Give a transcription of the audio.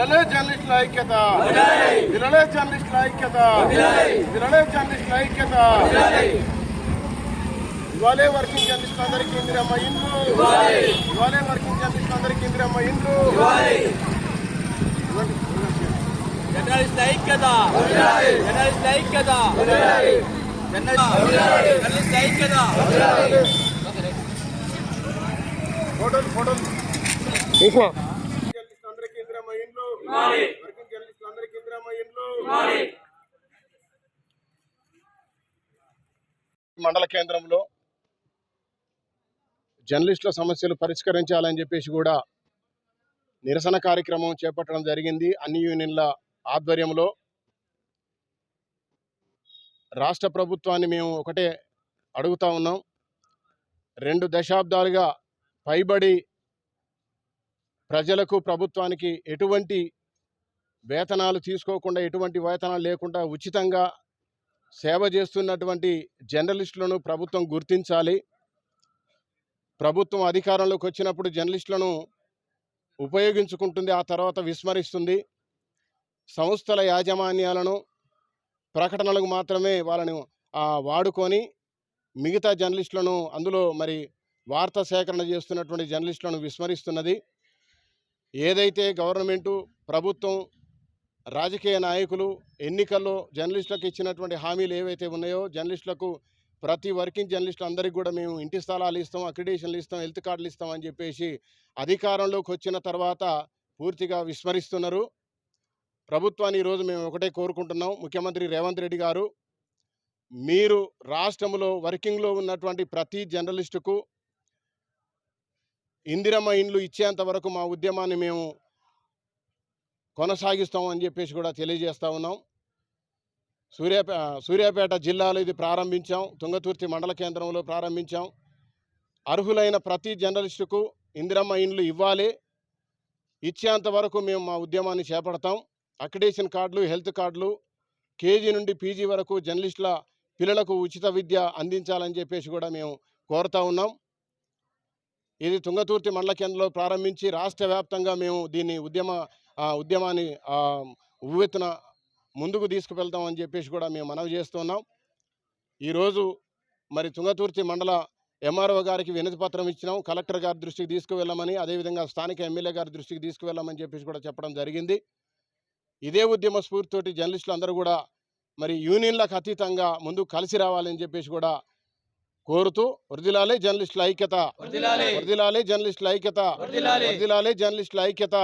విరళే జర్నలిస్టుల ఐక్యత. విరళే జర్నలిస్టుల ఐక్యత. విరళే జర్నలిస్టుల ఐక్యత. ఇవాళే వర్కింగ్ జర్నలిస్టులు అందరికీ ఇందిరమ్మ ఇండ్లు. ఇవాళే వర్కింగ్ జర్నలిస్టులు అందరికీ ఇందిరమ్మ ఇండ్లు. జర్నలిస్ట్ ఐక్యత. జర్నలిస్ట్ ఐక్యత. జర్నలిస్ట్ ఐక్యత. ఫోటోలు ఫోటోలు జర్నలిస్టులు అందరికీ ఇందిరమ్మ ఇండ్లు వర్కింగ్ జర్నలిస్టులు అందరికీ ఇందిరమ్మ ఇండ్లు. మండల కేంద్రంలో జర్నలిస్టుల సమస్యలు పరిష్కరించాలని చెప్పేసి కూడా నిరసన కార్యక్రమం చేపట్టడం జరిగింది. అన్ని యూనియన్ల ఆధ్వర్యంలో రాష్ట్ర ప్రభుత్వాన్ని మేము ఒకటే అడుగుతా ఉన్నాం. రెండు దశాబ్దాలుగా పైబడి ప్రజలకు ప్రభుత్వానికి ఎటువంటి వేతనాలు తీసుకోకుండా ఎటువంటి వేతనాలు లేకుండా ఉచితంగా సేవ చేస్తున్నటువంటి జర్నలిస్టులను ప్రభుత్వం గుర్తించాలి. ప్రభుత్వం అధికారంలోకి వచ్చినప్పుడు జర్నలిస్టులను ఉపయోగించుకుంటుంది ఆ తర్వాత విస్మరిస్తుంది. సంస్థల యాజమాన్యాలను ప్రకటనలకు మాత్రమే వాళ్ళని వాడుకొని మిగతా జర్నలిస్టులను అందులో మరి వార్తా సేకరణ చేస్తున్నటువంటి జర్నలిస్టులను విస్మరిస్తున్నది. ఏదైతే గవర్నమెంటు ప్రభుత్వం రాజకీయ నాయకులు ఎన్నికల్లో జర్నలిస్టులకు ఇచ్చినటువంటి హామీలు ఏవైతే ఉన్నాయో జర్నలిస్టులకు ప్రతి వర్కింగ్ జర్నలిస్టులు అందరికీ కూడా మేము ఇంటి స్థలాలు ఇస్తాం అక్రిడేషన్లు ఇస్తాం హెల్త్ కార్డులు ఇస్తాం అని చెప్పేసి అధికారంలోకి వచ్చిన తర్వాత పూర్తిగా విస్మరిస్తున్నారు. ప్రభుత్వాన్ని ఈరోజు మేము ఒకటే కోరుకుంటున్నాం. ముఖ్యమంత్రి రేవంత్ రెడ్డి గారు మీరు రాష్ట్రంలో వర్కింగ్లో ఉన్నటువంటి ప్రతి జర్నలిస్టుకు ఇందిరమ్మ ఇండ్లు ఇచ్చేంత వరకు మా ఉద్యమాన్ని మేము కొనసాగిస్తాం అని చెప్పేసి కూడా తెలియజేస్తూ ఉన్నాం. సూర్యాపే సూర్యాపేట జిల్లాలో ఇది ప్రారంభించాం. తుంగతుర్తి మండల కేంద్రంలో ప్రారంభించాం. అర్హులైన ప్రతి జర్నలిస్టుకు ఇందిరమ్మ ఇండ్లు ఇవ్వాలి. ఇచ్చేంత వరకు మేము మా ఉద్యమాన్ని చేపడతాం. అక్రిడేషన్ కార్డులు హెల్త్ కార్డులు కేజీ నుండి పీజీ వరకు జర్నలిస్టుల పిల్లలకు ఉచిత విద్య అందించాలని చెప్పేసి కూడా మేము కోరుతా ఉన్నాం. ఇది తుంగతుర్తి మండల కేంద్రంలో ప్రారంభించి రాష్ట్ర వ్యాప్తంగా మేము దీన్ని ఉద్యమ ఆ, ఉద్యమాన్ని ఉవ్వెత్తున ముందుకు తీసుకువెళ్తామని చెప్పేసి కూడా మేము మనవి చేస్తున్నాం ఈరోజు మరి తుంగతుర్తి మండల ఎంఆర్ఓ గారికి వినతి పత్రం ఇచ్చినాం కలెక్టర్ గారి దృష్టికి తీసుకువెళ్ళమని అదేవిధంగా స్థానిక ఎమ్మెల్యే గారి దృష్టికి తీసుకువెళ్ళమని చెప్పేసి కూడా చెప్పడం జరిగింది ఇదే ఉద్యమ స్ఫూర్తితోటి జర్నలిస్టులు అందరూ కూడా మరి యూనియన్లకు అతీతంగా ముందుకు కలిసి రావాలని చెప్పేసి కూడా కోరుతూ వృదిలాలే జర్నలిస్టుల ఐక్యత. వృదిలాలే జర్నలిస్టుల ఐక్యత. వృదిలాలే జర్నలిస్టుల ఐక్యత